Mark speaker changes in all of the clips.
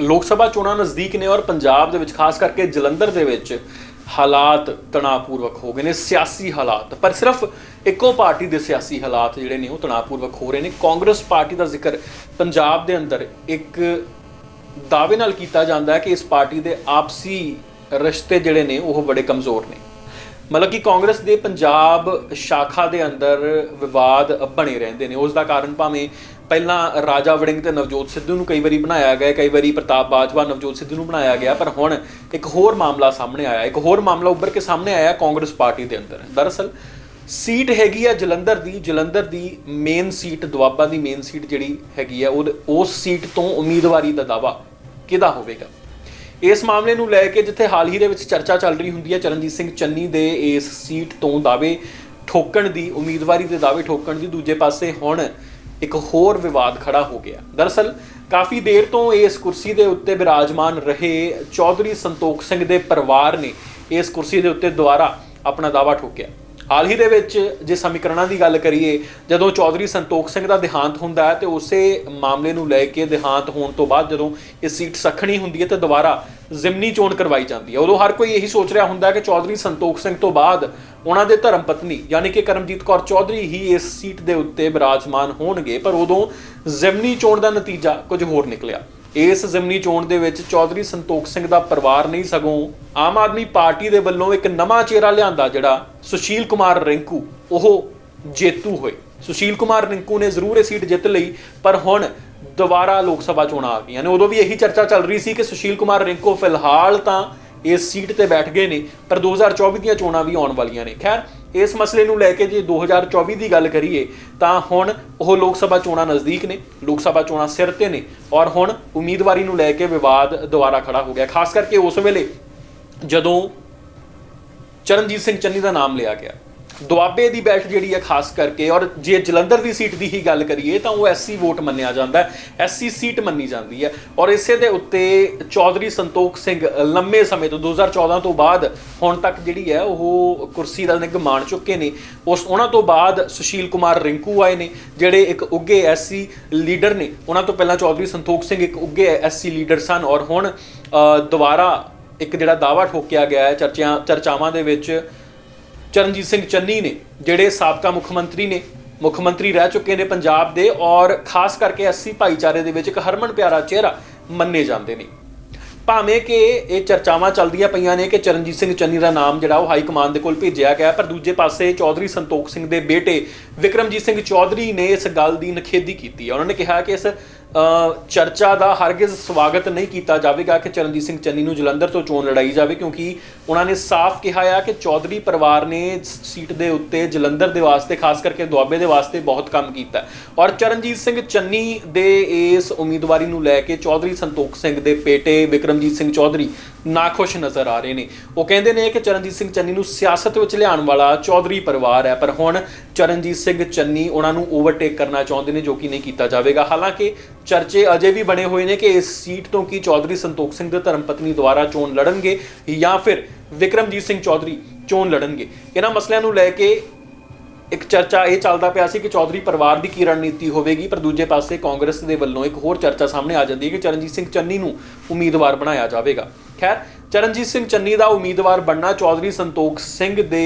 Speaker 1: ਲੋਕ ਸਭਾ ਚੋਣਾਂ ਨਜ਼ਦੀਕ ਨੇ ਔਰ ਪੰਜਾਬ ਦੇ ਵਿੱਚ, ਖਾਸ ਕਰਕੇ ਜਲੰਧਰ ਦੇ ਵਿੱਚ ਹਾਲਾਤ ਤਣਾਅਪੂਰਵਕ ਹੋ ਗਏ ਨੇ, ਸਿਆਸੀ ਹਾਲਾਤ। ਪਰ ਸਿਰਫ ਇੱਕੋ ਪਾਰਟੀ ਦੇ ਸਿਆਸੀ ਹਾਲਾਤ ਜਿਹੜੇ ਨੇ ਉਹ ਤਣਾਅਪੂਰਵਕ ਹੋ ਰਹੇ ਨੇ। ਕਾਂਗਰਸ ਪਾਰਟੀ ਦਾ ਜ਼ਿਕਰ ਪੰਜਾਬ ਦੇ ਅੰਦਰ ਇੱਕ ਦਾਅਵੇ ਨਾਲ ਕੀਤਾ ਜਾਂਦਾ ਹੈ ਕਿ ਇਸ ਪਾਰਟੀ ਦੇ ਆਪਸੀ ਰਿਸ਼ਤੇ ਜਿਹੜੇ ਨੇ ਉਹ ਬੜੇ ਕਮਜ਼ੋਰ ਨੇ। ਮਤਲਬ ਕਿ ਕਾਂਗਰਸ ਦੇ ਪੰਜਾਬ ਸ਼ਾਖਾ ਦੇ ਅੰਦਰ ਵਿਵਾਦ ਬਣੇ ਰਹਿੰਦੇ ਨੇ। ਉਸ ਦਾ ਕਾਰਨ ਭਾਵੇਂ ਪਹਿਲਾਂ ਰਾਜਾ ਵੜਿੰਗ ਤੇ ਨਵਜੋਤ ਸਿੱਧੂ ਨੂੰ ਕਈ ਵਾਰੀ ਬਣਾਇਆ ਗਿਆ, ਕਈ ਵਾਰੀ ਪ੍ਰਤਾਪ ਬਾਜਵਾ ਨਵਜੋਤ ਸਿੱਧੂ ਨੂੰ ਬਣਾਇਆ ਗਿਆ, ਪਰ ਹੁਣ ਇੱਕ ਹੋਰ ਮਾਮਲਾ ਸਾਹਮਣੇ ਆਇਆ, ਇੱਕ ਹੋਰ ਮਾਮਲਾ ਉੱਭਰ ਕੇ ਸਾਹਮਣੇ ਆਇਆ ਕਾਂਗਰਸ ਪਾਰਟੀ ਦੇ ਅੰਦਰ। ਦਰਅਸਲ ਸੀਟ ਹੈਗੀ ਆ ਜਲੰਧਰ ਦੀ ਜਲੰਧਰ ਦੀ ਮੇਨ ਸੀਟ ਦੁਆਬਾ ਦੀ ਮੇਨ ਸੀਟ ਜਿਹੜੀ ਹੈਗੀ ਆ ਉਹ ਉਸ ਸੀਟ ਤੋਂ ਉਮੀਦਵਾਰੀ ਦਾ ਦਾਵਾ ਕਿਹਦਾ ਹੋਵੇਗਾ? ਇਸ ਮਾਮਲੇ ਨੂੰ ਲੈ ਕੇ ਜਿੱਥੇ ਹਾਲ ਹੀ ਦੇ ਵਿੱਚ ਚਰਚਾ ਚੱਲ ਰਹੀ ਹੁੰਦੀ ਹੈ ਚਰਨਜੀਤ ਸਿੰਘ ਚੰਨੀ ਦੇ ਇਸ ਸੀਟ ਤੋਂ ਦਾਅਵੇ ਠੋਕਣ ਦੀ, ਉਮੀਦਵਾਰੀ ਦੇ ਦਾਅਵੇ ਠੋਕਣ ਦੀ, ਦੂਜੇ ਪਾਸੇ ਹੁਣ ਇੱਕ ਹੋਰ ਵਿਵਾਦ ਖੜਾ ਹੋ ਗਿਆ। ਦਰਅਸਲ, ਕਾਫੀ ਦੇਰ ਤੋਂ ਇਸ ਕੁਰਸੀ ਦੇ ਉੱਤੇ ਬਿਰਾਜਮਾਨ ਰਹੇ ਚੌਧਰੀ ਸੰਤੋਖ ਸਿੰਘ ਦੇ ਪਰਿਵਾਰ ਨੇ ਇਸ ਕੁਰਸੀ ਦੇ ਉੱਤੇ ਦੁਬਾਰਾ ਆਪਣਾ ਦਾਅਵਾ ਠੋਕਿਆ। ਹਾਲ ਹੀ ਦੇ ਵਿੱਚ, ਜੇ ਸਮੀਕਰਨਾਂ ਦੀ ਗੱਲ ਕਰੀਏ, ਜਦੋਂ ਚੌਧਰੀ ਸੰਤੋਖ ਸਿੰਘ ਦਾ ਦੇਹਾਂਤ ਹੁੰਦਾ ਹੈ ਤੇ ਉਸੇ ਮਾਮਲੇ ਨੂੰ ਲੈ ਕੇ ਦੇਹਾਂਤ ਹੋਣ ਤੋਂ ਬਾਅਦ ਜਦੋਂ ਇਹ ਸੀਟ ਸਖਣੀ ਹੁੰਦੀ ਹੈ ਤੇ ਦੁਬਾਰਾ ਜ਼ਿਮਨੀ ਚੋਣ ਕਰਵਾਈ ਜਾਂਦੀ ਹੈ। ਉਦੋਂ ਹਰ ਕੋਈ ਇਹੀ ਸੋਚ ਰਿਹਾ ਹੁੰਦਾ ਹੈ ਕਿ ਚੌਧਰੀ ਸੰਤੋਖ ਸਿੰਘ ਤੋਂ ਬਾਅਦ ਉਹਨਾਂ ਦੇ ਧਰਮ ਪਤਨੀ ਯਾਨੀ ਕਿ ਕਰਮਜੀਤ ਕੌਰ ਚੌਧਰੀ ਹੀ ਇਸ ਸੀਟ ਦੇ ਉੱਤੇ ਬਿਰਾਜਮਾਨ ਹੋਣਗੇ, ਪਰ ਉਦੋਂ ਜ਼ਿਮਨੀ ਚੋਣ ਦਾ ਨਤੀਜਾ ਕੁਝ ਹੋਰ ਨਿਕਲਿਆ। ਇਸ ਜ਼ਮਨੀ ਚੋਣ ਦੇ ਵਿੱਚ ਚੌਧਰੀ ਸੰਤੋਖ ਸਿੰਘ ਦਾ ਪਰਿਵਾਰ ਨਹੀਂ, ਸਗੋਂ ਆਮ ਆਦਮੀ ਪਾਰਟੀ ਦੇ ਵੱਲੋਂ ਇੱਕ ਨਵਾਂ ਚਿਹਰਾ ਲਿਆਂਦਾ, ਜਿਹੜਾ ਸੁਸ਼ੀਲ ਕੁਮਾਰ ਰਿੰਕੂ, ਉਹ ਜੇਤੂ ਹੋਏ। ਸੁਸ਼ੀਲ ਕੁਮਾਰ ਰਿੰਕੂ ਨੇ ਜ਼ਰੂਰ ਇਹ ਸੀਟ ਜਿੱਤ ਲਈ, ਪਰ ਹੁਣ ਦੁਬਾਰਾ ਲੋਕ ਸਭਾ ਚੋਣਾਂ ਆ ਗਈਆਂ ਨੇ। ਉਦੋਂ ਵੀ ਇਹੀ ਚਰਚਾ ਚੱਲ ਰਹੀ ਸੀ ਕਿ ਸੁਸ਼ੀਲ ਕੁਮਾਰ ਰਿੰਕੂ ਫਿਲਹਾਲ ਤਾਂ ਇਸ ਸੀਟ ਤੇ ਬੈਠ ਗਏ ਨੇ, ਪਰ 2024 ਦੀਆਂ ਚੋਣਾਂ ਵੀ ਆਉਣ ਵਾਲੀਆਂ ਨੇ। ਖੈਰ, ਇਸ ਮਸਲੇ ਨੂੰ ਲੈ ਕੇ ਜੇ 2024 ਦੀ ਗੱਲ ਕਰੀਏ, ਤਾਂ ਹੁਣ ਉਹ ਲੋਕ ਸਭਾ ਚੋਣਾਂ ਨਜ਼ਦੀਕ ਨੇ, ਲੋਕ ਸਭਾ ਚੋਣਾਂ ਸਿਰ ਤੇ ਨੇ, ਔਰ ਹੁਣ ਉਮੀਦਵਾਰੀ ਨੂੰ ਲੈ ਕੇ ਵਿਵਾਦ ਦੁਬਾਰਾ ਖੜਾ ਹੋ ਗਿਆ। ਖਾਸ ਕਰਕੇ ਉਸ ਵੇਲੇ ਜਦੋਂ ਚਰਨਜੀਤ ਸਿੰਘ ਚੰਨੀ ਦਾ ਨਾਮ ਲਿਆ ਗਿਆ। ਦੁਆਬੇ ਦੀ ਬੈਠ ਜਿਹੜੀ ਹੈ ਖਾਸ ਕਰਕੇ, ਔਰ ਜੇ ਜਲੰਧਰ ਦੀ ਸੀਟ ਦੀ ਹੀ ਗੱਲ ਕਰੀਏ, ਤਾਂ ਉਹ ਐਸਸੀ ਵੋਟ ਮੰਨਿਆ ਜਾਂਦਾ ਹੈ। ਐਸਸੀ ਸੀਟ ਮੰਨੀ ਜਾਂਦੀ ਹੈ। ਔਰ ਇਸੇ ਦੇ ਉੱਤੇ ਚੌਧਰੀ ਸੰਤੋਖ ਸਿੰਘ ਲੰਮੇ ਸਮੇਂ ਤੋਂ 2014 ਤੋਂ ਬਾਅਦ ਹੁਣ ਤੱਕ ਜਿਹੜੀ ਹੈ, ਉਹ ਕੁਰਸੀ ਦਾ ਨਿੱਘ ਮਾਣ ਚੁੱਕੇ ਨੇ। ਉਸ, ਉਹਨਾਂ ਤੋਂ ਬਾਅਦ ਸੁਸ਼ੀਲ ਕੁਮਾਰ ਰਿੰਕੂ ਆਏ ਨੇ, ਜਿਹੜੇ ਇੱਕ ਉੱਗੇ ਐਸਸੀ ਲੀਡਰ ਨੇ। ਉਹਨਾਂ ਤੋਂ ਪਹਿਲਾਂ ਚੌਧਰੀ ਸੰਤੋਖ ਸਿੰਘ ਇੱਕ ਉੱਗੇ ਐਸਸੀ ਲੀਡਰ ਸਨ, ਔਰ ਹੁਣ ਦੁਬਾਰਾ ਇੱਕ ਜਿਹੜਾ ਦਾਵਾ ਠੋਕਿਆ ਗਿਆ ਹੈ, ਚਰਚਿਆਂ, ਚਰਚਾਵਾਂ ਦੇ ਵਿੱਚ ਚਰਨਜੀਤ ਸਿੰਘ ਚੰਨੀ ਨੇ, ਜਿਹੜੇ ਸਾਬਕਾ ਮੁੱਖ ਮੰਤਰੀ ਨੇ, ਮੁੱਖ ਮੰਤਰੀ ਰਹਿ ਚੁੱਕੇ ਨੇ ਪੰਜਾਬ ਦੇ ਔਰ ਖਾਸ ਕਰਕੇ ਐਸਸੀ ਭਾਈਚਾਰੇ ਦੇ ਵਿੱਚ ਇੱਕ ਹਰਮਨ ਪਿਆਰਾ ਚਿਹਰਾ ਮੰਨੇ ਜਾਂਦੇ ਨੇ। ਭਾਵੇਂ ਕਿ ਇਹ ਚਰਚਾਵਾਂ ਚੱਲਦੀਆਂ ਪਈਆਂ ਨੇ ਕਿ ਚਰਨਜੀਤ ਸਿੰਘ ਚੰਨੀ ਦਾ ਨਾਮ ਜਿਹੜਾ ਉਹ ਹਾਈ ਕਮਾਂਡ ਦੇ ਕੋਲ ਭੇਜਿਆ ਗਿਆ ਪਰ ਦੂਜੇ ਪਾਸੇ ਚੌਧਰੀ ਸੰਤੋਖ ਸਿੰਘ ਦੇ ਬੇਟੇ ਵਿਕਰਮਜੀਤ ਸਿੰਘ ਚੌਧਰੀ ਨੇ ਇਸ ਗੱਲ ਦੀ ਨਖੇਦੀ ਕੀਤੀ ਹੈ। ਉਹਨਾਂ ਨੇ ਕਿਹਾ ਕਿ ਇਸ ਚਰਚਾ ਦਾ ਹਰਗਿਜ਼ ਸਵਾਗਤ ਨਹੀਂ ਕੀਤਾ ਜਾਵੇਗਾ ਕਿ ਚਰਨਜੀਤ ਸਿੰਘ ਚੰਨੀ ਨੂੰ ਜਲੰਧਰ ਤੋਂ ਚੋਣ ਲੜਾਈ ਜਾਵੇ, ਕਿਉਂਕਿ ਉਹਨਾਂ ਨੇ ਸਾਫ਼ ਕਿਹਾ ਆ ਕਿ ਚੌਧਰੀ ਪਰਿਵਾਰ ਨੇ ਸੀਟ ਦੇ ਉੱਤੇ ਜਲੰਧਰ ਦੇ ਵਾਸਤੇ, ਖਾਸ ਕਰਕੇ ਦੁਆਬੇ ਦੇ ਵਾਸਤੇ ਬਹੁਤ ਕੰਮ ਕੀਤਾ ਔਰ ਚਰਨਜੀਤ ਸਿੰਘ ਚੰਨੀ ਦੇ ਇਸ ਉਮੀਦਵਾਰੀ ਨੂੰ ਲੈ ਕੇ ਚੌਧਰੀ ਸੰਤੋਖ ਸਿੰਘ ਦੇ ਬੇਟੇ ਵਿਕਰਮ ਵਿਕਰਮਜੀਤ ਸਿੰਘ ਚੌਧਰੀ ਨਾਖੁਸ਼ ਨਜ਼ਰ ਆ ਰਹੇ ਨੇ। ਉਹ ਕਹਿੰਦੇ ਨੇ ਕਿ ਚਰਨਜੀਤ ਸਿੰਘ ਚੰਨੀ ਨੂੰ ਸਿਆਸਤ ਵਿੱਚ ਲਿਆਉਣ ਵਾਲਾ ਚੌਧਰੀ ਪਰਿਵਾਰ ਹੈ, ਪਰ ਹੁਣ ਚਰਨਜੀਤ ਸਿੰਘ ਚੰਨੀ ਉਹਨਾਂ ਨੂੰ ਓਵਰਟੇਕ ਕਰਨਾ ਚਾਹੁੰਦੇ ਨੇ, ਜੋ ਕਿ ਨਹੀਂ ਕੀਤਾ ਜਾਵੇਗਾ। ਹਾਲਾਂਕਿ ਚਰਚੇ ਅਜੇ ਵੀ ਬਣੇ ਹੋਏ ਨੇ ਕਿ ਇਸ ਸੀਟ ਤੋਂ ਕੀ ਚੌਧਰੀ ਸੰਤੋਖ ਸਿੰਘ ਦੇ ਧਰਮਪਤਨੀ ਦੁਆਰਾ ਚੋਣ ਲੜਨਗੇ ਜਾਂ ਫਿਰ ਵਿਕਰਮਜੀਤ ਸਿੰਘ ਚੌਧਰੀ ਚੋਣ ਲੜਨਗੇ। ਇਹਨਾਂ ਮਸਲਿਆਂ ਨੂੰ ਲੈ ਕੇ ਇੱਕ ਚਰਚਾ ਇਹ ਚੱਲਦਾ ਪਿਆ ਸੀ ਕਿ ਚੌਧਰੀ ਪਰਿਵਾਰ ਦੀ ਕੀ ਰਣਨੀਤੀ ਹੋਵੇਗੀ, ਪਰ ਦੂਜੇ ਪਾਸੇ ਕਾਂਗਰਸ ਦੇ ਵੱਲੋਂ ਇੱਕ ਹੋਰ ਚਰਚਾ ਸਾਹਮਣੇ ਆ ਜਾਂਦੀ ਹੈ ਕਿ ਚਰਨਜੀਤ ਸਿੰਘ ਚੰਨੀ ਨੂੰ ਉਮੀਦਵਾਰ ਬਣਾਇਆ ਜਾਵੇਗਾ। ਖੈਰ, ਚਰਨਜੀਤ ਸਿੰਘ ਚੰਨੀ ਦਾ ਉਮੀਦਵਾਰ ਬਣਨਾ ਚੌਧਰੀ ਸੰਤੋਖ ਸਿੰਘ ਦੇ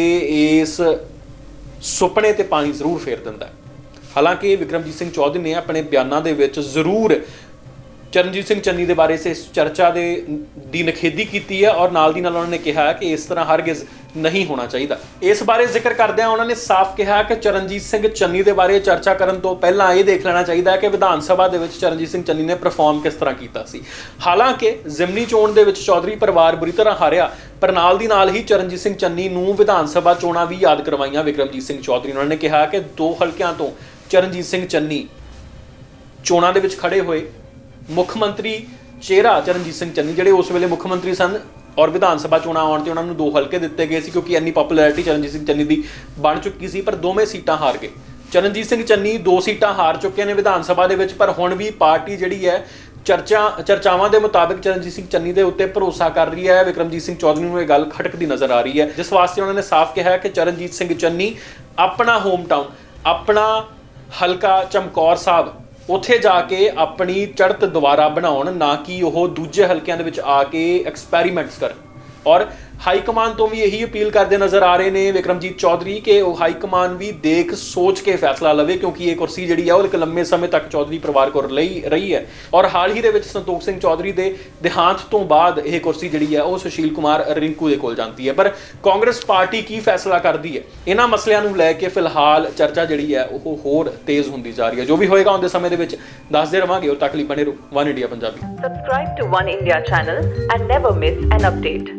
Speaker 1: ਇਸ ਸੁਪਨੇ ਤੇ ਪਾਣੀ ਜ਼ਰੂਰ ਫੇਰ ਦਿੰਦਾ ਹੈ। ਹਾਲਾਂਕਿ ਵਿਕਰਮਜੀਤ ਸਿੰਘ ਚੌਧਰੀ ਨੇ ਆਪਣੇ ਬਿਆਨਾਂ ਦੇ ਵਿੱਚ ਜ਼ਰੂਰ ਚਰਨਜੀਤ ਸਿੰਘ ਚੰਨੀ ਦੇ ਬਾਰੇ ਇਸ ਚਰਚਾ ਦੇ ਦੀ ਨਖੇਦੀ ਕੀਤੀ ਹੈ ਔਰ ਨਾਲ ਦੀ ਨਾਲ ਉਹਨਾਂ ਨੇ ਕਿਹਾ ਕਿ ਇਸ ਤਰ੍ਹਾਂ ਹਰਗਿਜ਼ ਨਹੀਂ ਹੋਣਾ ਚਾਹੀਦਾ। ਇਸ ਬਾਰੇ ਜ਼ਿਕਰ ਕਰਦਿਆਂ ਉਹਨਾਂ ਨੇ ਸਾਫ਼ ਕਿਹਾ ਕਿ ਚਰਨਜੀਤ ਸਿੰਘ ਚੰਨੀ ਦੇ ਬਾਰੇ ਚਰਚਾ ਕਰਨ ਤੋਂ ਪਹਿਲਾਂ ਇਹ ਦੇਖ ਲੈਣਾ ਚਾਹੀਦਾ ਹੈ ਕਿ ਵਿਧਾਨ ਸਭਾ ਦੇ ਵਿੱਚ ਚਰਨਜੀਤ ਸਿੰਘ ਚੰਨੀ ਨੇ ਪਰਫਾਰਮ ਕਿਸ ਤਰ੍ਹਾਂ ਕੀਤਾ ਸੀ। ਹਾਲਾਂਕਿ, ਜ਼ਿਮਨੀ ਚੋਣ ਦੇ ਵਿੱਚ ਚੌਧਰੀ ਪਰਿਵਾਰ ਬੁਰੀ ਤਰ੍ਹਾਂ ਹਾਰਿਆ, ਪਰ ਨਾਲ ਦੀ ਨਾਲ ਹੀ ਚਰਨਜੀਤ ਸਿੰਘ ਚੰਨੀ ਨੂੰ ਵਿਧਾਨ ਸਭਾ ਚੋਣਾਂ ਵੀ ਯਾਦ ਕਰਵਾਈਆਂ ਵਿਕਰਮਜੀਤ ਸਿੰਘ ਚੌਧਰੀ। ਉਹਨਾਂ ਨੇ ਕਿਹਾ ਕਿ ਦੋ ਹਲਕਿਆਂ ਤੋਂ ਚਰਨਜੀਤ ਸਿੰਘ ਚੰਨੀ ਚੋਣਾਂ ਦੇ ਵਿੱਚ ਖੜੇ ਹੋਏ। ਮੁੱਖ ਮੰਤਰੀ ਚਿਹਰਾ ਚਰਨਜੀਤ ਸਿੰਘ ਚੰਨੀ, ਜਿਹੜੇ ਉਸ ਵੇਲੇ ਮੁੱਖ ਮੰਤਰੀ ਸਨ ਔਰ ਵਿਧਾਨ ਸਭਾ ਚੋਣਾਂ ਆਉਣ ਤੇ ਉਹਨਾਂ ਨੂੰ ਦੋ ਹਲਕੇ ਦਿੱਤੇ ਗਏ ਸੀ ਕਿਉਂਕਿ ਇੰਨੀ ਪਪੂਲੈਰਿਟੀ ਚਰਨਜੀਤ ਸਿੰਘ ਚੰਨੀ ਦੀ ਬਣ ਚੁੱਕੀ ਸੀ, ਪਰ ਦੋਵੇਂ ਸੀਟਾਂ ਹਾਰ ਗਏ। ਚਰਨਜੀਤ ਸਿੰਘ ਚੰਨੀ ਦੋ ਸੀਟਾਂ ਹਾਰ ਚੁੱਕੇ ਨੇ ਵਿਧਾਨ ਸਭਾ ਦੇ ਵਿੱਚ, ਪਰ ਹੁਣ ਵੀ ਪਾਰਟੀ ਜਿਹੜੀ ਹੈ, ਚਰਚਾ, ਚਰਚਾਵਾਂ ਦੇ ਮੁਤਾਬਿਕ ਚਰਨਜੀਤ ਸਿੰਘ ਚੰਨੀ ਦੇ ਉੱਤੇ ਭਰੋਸਾ ਕਰ ਰਹੀ ਹੈ। ਵਿਕਰਮਜੀਤ ਸਿੰਘ ਚੌਧਰੀ ਨੂੰ ਇਹ ਗੱਲ ਖਟਕਦੀ ਨਜ਼ਰ ਆ ਰਹੀ ਹੈ। ਜਿਸ ਵਾਸਤੇ ਉਹਨਾਂ ਨੇ ਸਾਫ਼ ਕਿਹਾ ਕਿ ਚਰਨਜੀਤ ਸਿੰਘ ਚੰਨੀ ਆਪਣਾ ਹੋਮ ਟਾਊਨ ਆਪਣਾ ਹਲਕਾ ਚਮਕੌਰ ਸਾਹਿਬ ਉੱਥੇ ਜਾ ਕੇ ਆਪਣੀ ਚੜ੍ਹਤ ਦੁਬਾਰਾ ਬਣਾਉਣ, ਨਾ ਕਿ ਉਹ ਦੂਜੇ ਹਲਕਿਆਂ ਦੇ ਵਿੱਚ ਆ ਕੇ ਐਕਸਪੈਰੀਮੈਂਟਸ ਕਰਨ। ਔਰ ਹਾਈ ਕਮਾਨ ਤੋਂ ਵੀ ਇਹੀ ਅਪੀਲ ਕਰਦੇ ਨਜ਼ਰ ਆ ਰਹੇ ਨੇ ਵਿਕਰਮਜੀਤ ਚੌਧਰੀ ਕਿ ਉਹ ਹਾਈ ਕਮਾਨ ਵੀ ਦੇਖ, ਸੋਚ ਕੇ ਫੈਸਲਾ ਲਵੇ, ਕਿਉਂਕਿ ਇਹ ਕੁਰਸੀ ਜਿਹੜੀ ਆ, ਉਹ ਇੱਕ ਲੰਮੇ ਸਮੇਂ ਤੱਕ ਚੌਧਰੀ ਪਰਿਵਾਰ ਕੋਲ ਲਈ ਰਹੀ ਹੈ। ਔਰ ਹਾਲ ਹੀ ਦੇ ਵਿੱਚ ਸੰਤੋਖ ਸਿੰਘ ਚੌਧਰੀ ਦੇ ਦੇਹਾਂਤ ਤੋਂ ਬਾਅਦ ਇਹ ਕੁਰਸੀ ਜਿਹੜੀ ਹੈ ਉਹ ਸੁਸ਼ੀਲ ਕੁਮਾਰ ਰਿੰਕੂ ਦੇ ਕੋਲ ਜਾਂਦੀ ਹੈ। ਪਰ ਕਾਂਗਰਸ ਪਾਰਟੀ ਕੀ ਫੈਸਲਾ ਕਰਦੀ ਹੈ? ਇਹਨਾਂ ਮਸਲਿਆਂ ਨੂੰ ਲੈ ਕੇ ਫਿਲਹਾਲ ਚਰਚਾ ਜਿਹੜੀ ਹੈ, ਉਹ ਹੋਰ ਤੇਜ਼ ਹੁੰਦੀ ਜਾ ਰਹੀ ਹੈ। ਜੋ ਵੀ ਹੋਏਗਾ ਆਉਂਦੇ ਸਮੇਂ ਦੇ ਵਿੱਚ ਦੱਸਦੇ ਰਵਾਂਗੇ। ਉਹ ਤੱਕ ਲਈ ਬਣੇ ਰਹੋ। One India Punjabi.
Speaker 2: Subscribe to One India channel and never miss an update.